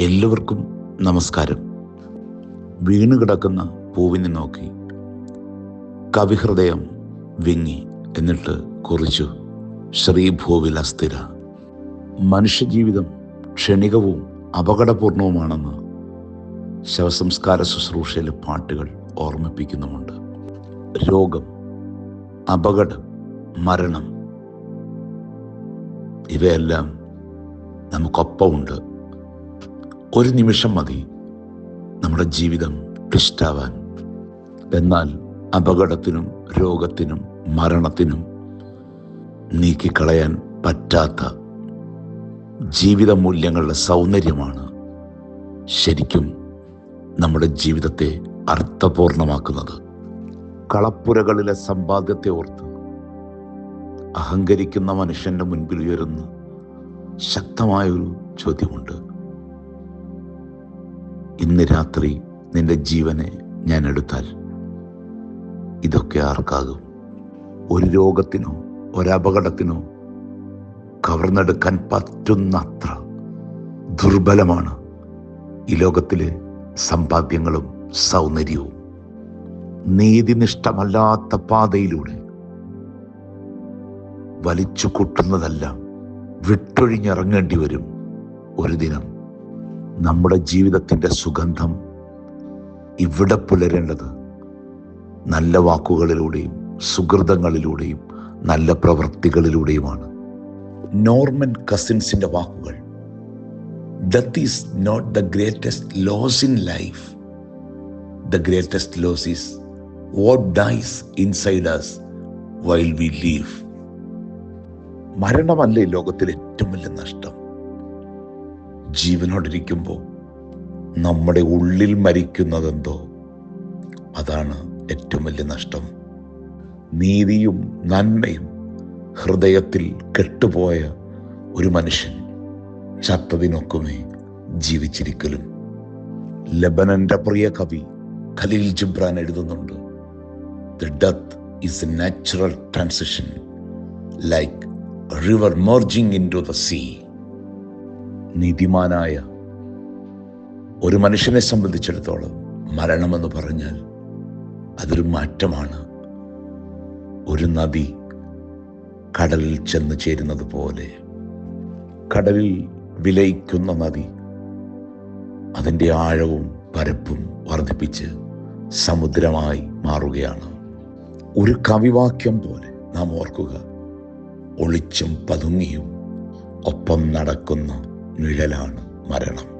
എല്ലാവർക്കും നമസ്കാരം. വീണ് കിടക്കുന്ന പൂവിനെ നോക്കി കവിഹൃദയം വിങ്ങി എന്നിട്ട് കുറിച്ചു. ശ്രീഭൂവിൽ അസ്ഥിര. മനുഷ്യജീവിതം ക്ഷണികവും അപകടപൂർണവുമാണെന്ന് ശവസംസ്കാര ശുശ്രൂഷയിലെ പാട്ടുകൾ ഓർമ്മിപ്പിക്കുന്നുമുണ്ട്. രോഗം അപകടം മരണം ഇവയെല്ലാം നമുക്കൊപ്പമുണ്ട്. ഒരു നിമിഷം മതി നമ്മുടെ ജീവിതം ക്ലിഷ്ടാവാൻ എന്നാൽ അപകടത്തിനും രോഗത്തിനും മരണത്തിനും നീക്കിക്കളയാൻ പറ്റാത്ത ജീവിത മൂല്യങ്ങളുടെ സൗന്ദര്യമാണ് ശരിക്കും നമ്മുടെ ജീവിതത്തെ അർത്ഥപൂർണമാക്കുന്നത്. കളപ്പുരകളിലെ സമ്പാദ്യത്തെ ഓർത്ത് അഹങ്കരിക്കുന്ന മനുഷ്യന്റെ മുൻപിൽ ഉയരുന്ന ശക്തമായൊരു ചോദ്യമുണ്ട്. ഇന്ന് രാത്രി നിന്റെ ജീവനെ ഞാൻ എടുത്താൽ ഇതൊക്കെ ആർക്കാകും? ഒരു രോഗത്തിനോ ഒരപകടത്തിനോ കവർന്നെടുക്കാൻ പറ്റുന്നത്ര ദുർബലമാണ് ഈ ലോകത്തിലെ സമ്പാദ്യങ്ങളും സൗന്ദര്യവും. നീതിനിഷ്ഠമല്ലാത്ത പാതയിലൂടെ വലിച്ചു കൂട്ടുന്നതെല്ലാം വിട്ടൊഴിഞ്ഞിറങ്ങേണ്ടി വരും ഒരു ദിനം. നമ്മുടെ ജീവിതത്തിന്റെ സുഗന്ധം ഇവിടെ പുലരേണ്ടത് നല്ല വാക്കുകളിലൂടെയും സുഹൃതങ്ങളിലൂടെയും നല്ല പ്രവൃത്തികളിലൂടെയുമാണ്. നോർമൻ കസിൻസിന്റെ വാക്കുകൾ death is not the greatest loss in life the greatest loss is what dies inside us while we leave മരണമല്ലേ ലോകത്തിലെ ഏറ്റവും വലിയ നഷ്ടം? ജീവനോടിരിക്കുമ്പോൾ നമ്മുടെ ഉള്ളിൽ മരിക്കുന്നതെന്തോ അതാണ് ഏറ്റവും വലിയ നഷ്ടം. നീതിയും നന്മയും ഹൃദയത്തിൽ കെട്ടുപോയ ഒരു മനുഷ്യൻ ചത്തതിനൊക്കുമേ ജീവിച്ചിരിക്കലും. ലബനന്റെ പ്രിയ കവി ഖലീൽ ജിബ്രാൻ എഴുതുന്നുണ്ട് the death is a natural transition like river merging into the sea നീതിമാനായ ഒരു മനുഷ്യനെ സംബന്ധിച്ചിടത്തോളം മരണമെന്ന് പറഞ്ഞാൽ അതൊരു മാറ്റമാണ്. ഒരു നദി കടലിൽ ചെന്ന് ചേരുന്നത് പോലെ. കടലിൽ വിലയിക്കുന്ന നദി അതിന്റെ ആഴവും പരപ്പും വർദ്ധിപ്പിച്ച് സമുദ്രമായി മാറുകയാണ്. ഒരു കവിവാക്യം പോലെ നാം ഓർക്കുക. ഒളിച്ചും പതുങ്ങിയും ഒപ്പം നടക്കുന്ന നിഴലാണ് മരണം.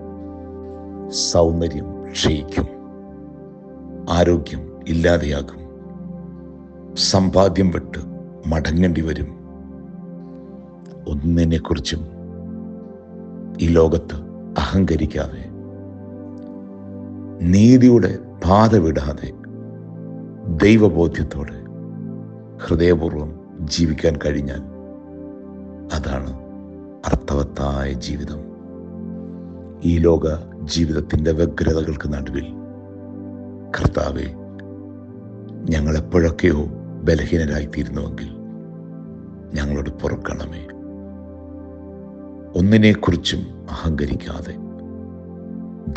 സൗന്ദര്യം ക്ഷയിക്കും. ആരോഗ്യം ഇല്ലാതെയാകും. സമ്പാദ്യം വിട്ട് മടങ്ങേണ്ടി വരും. ഒന്നിനെക്കുറിച്ചും ഈ ലോകത്ത് അഹങ്കരിക്കാതെ നീതിയുടെ പാത വിടാതെ ദൈവബോധ്യത്തോടെ ഹൃദയപൂർവം ജീവിക്കാൻ കഴിഞ്ഞാൽ അതാണ് അർത്ഥവത്തായ ജീവിതം. ഈ ലോക ജീവിതത്തിന്റെ വ്യഗ്രതകൾക്ക് നടുവിൽ. കർത്താവെ ഞങ്ങൾ എപ്പോഴൊക്കെയോ ബലഹീനരായിത്തീരുന്നുവെങ്കിൽ ഞങ്ങളോട് പൊറുക്കണമേ. ഒന്നിനെക്കുറിച്ചും അഹങ്കരിക്കാതെ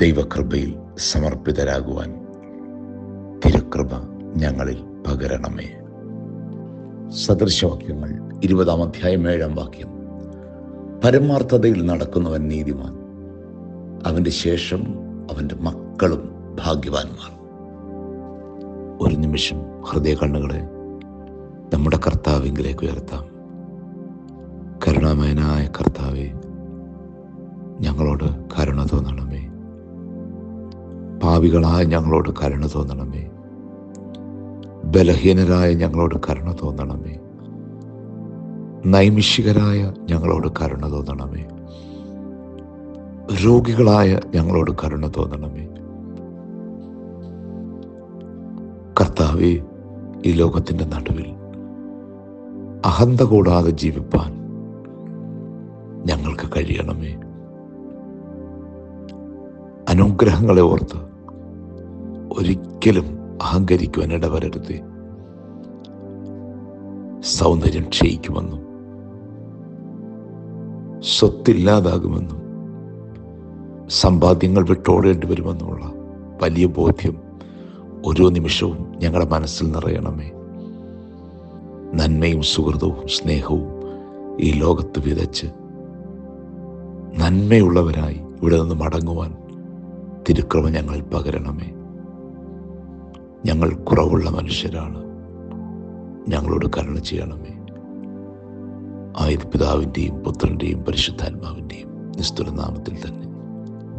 ദൈവകൃപയിൽ സമർപ്പിതരാകുവാൻ തിരുകൃപ ഞങ്ങളിൽ പകരണമേ. സദൃശവാക്യങ്ങൾ ഇരുപതാം അധ്യായം ഏഴാം വാക്യം. പരമാർത്ഥതയിൽ നടക്കുന്നവൻ നീതിമാൻ. അവന്റെ ശേഷം അവന്റെ മക്കളും ഭാഗ്യവാന്മാർ. ഒരു നിമിഷം ഹൃദയ കണ്ണുകളെ നമ്മുടെ കർത്താവിങ്കിലേക്ക് ഉയർത്താം. കരുണാമയനായ കർത്താവെ ഞങ്ങളോട് കരുണ തോന്നണമേ. പാവികളായ ഞങ്ങളോട് കരുണ തോന്നണമേ. ബലഹീനരായ ഞങ്ങളോട് കരുണ തോന്നണമേ. നൈമിഷികരായ ഞങ്ങളോട് കരുണ തോന്നണമേ. രോഗികളായ ഞങ്ങളോട് കരുണ തോന്നണമേ. കർത്താവെ ഈ ലോകത്തിന്റെ നടുവിൽ അഹന്ത കൂടാതെ ജീവിപ്പാൻ ഞങ്ങൾക്ക് കഴിയണമേ. അനുഗ്രഹങ്ങളെ ഓർത്ത് ഒരിക്കലും അഹങ്കരിക്കുവാൻ ഇടവരരുതേ. സൗന്ദര്യം ക്ഷയിക്കുമെന്നും സ്വത്തില്ലാതാകുമെന്നും സമ്പാദ്യങ്ങൾ വിട്ടോടേണ്ടി വരുമെന്നുള്ള വലിയ ബോധ്യം ഓരോ നിമിഷവും ഞങ്ങളുടെ മനസ്സിൽ നിറയണമേ. നന്മയും സുഹൃതവും സ്നേഹവും ഈ ലോകത്ത് വിതച്ച് നന്മയുള്ളവരായി ഇവിടെ നിന്ന് മടങ്ങുവാൻ തിരുക്രമ ഞങ്ങൾ പകരണമേ. ഞങ്ങൾ കുറവുള്ള മനുഷ്യരാണ്. ഞങ്ങളോട് കരുണ ചെയ്യണമേ. ആയത് പിതാവിന്റെയും പുത്രന്റെയും പരിശുദ്ധാത്മാവിന്റെയും നിസ്തുല നാമത്തിൽ തന്നെ.